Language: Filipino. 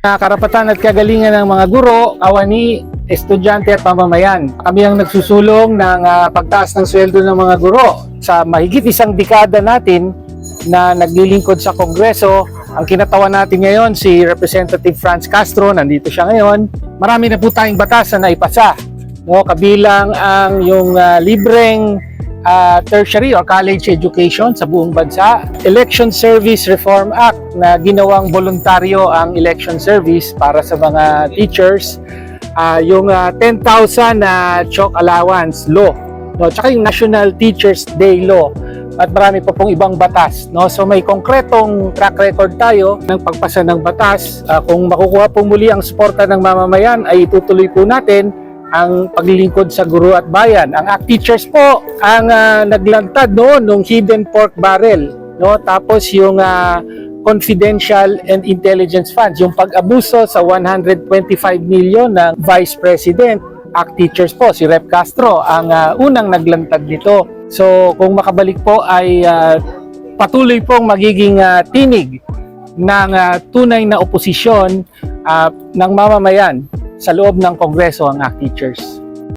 na karapatan at kagalingan ng mga guro, kawani, estudyante at mamamayan. Kami ang nagsusulong ng ah, pagtaas ng sweldo ng mga guro. Sa mahigit isang dekada natin na naglilingkod sa Kongreso, ang kinatawan natin ngayon si Representative Franz Castro, nandito siya ngayon. Marami na po tayong batas na naipasa. No, kabilang ang yung ah, libreng ah, tertiary or college education sa buong bansa. Election Service Reform Act na ginawang voluntaryo ang election service para sa mga teachers. Ah, yung ah, 10,000 na chalk allowance law. No, tsaka yung National Teachers Day Law at marami pa pong ibang batas. No? So may konkretong track record tayo ng pagpasa ng batas. Ah, kung makukuha po muli ang suporta ng mamamayan ay itutuloy po natin ang paglilingkod sa guro at bayan. Ang ACT teachers po ang ah, naglantad noon nung hidden pork barrel. No? Tapos yung ah, confidential and intelligence funds, yung pag-abuso sa 125 million ng Vice President ACT teachers po, si Rep Castro, ang ah, unang naglantad nito. So kung makabalik po ay ah, patuloy pong magiging ah, tinig ng ah, tunay na oposisyon ah, ng mamamayan sa loob ng Kongreso ang ACT teachers.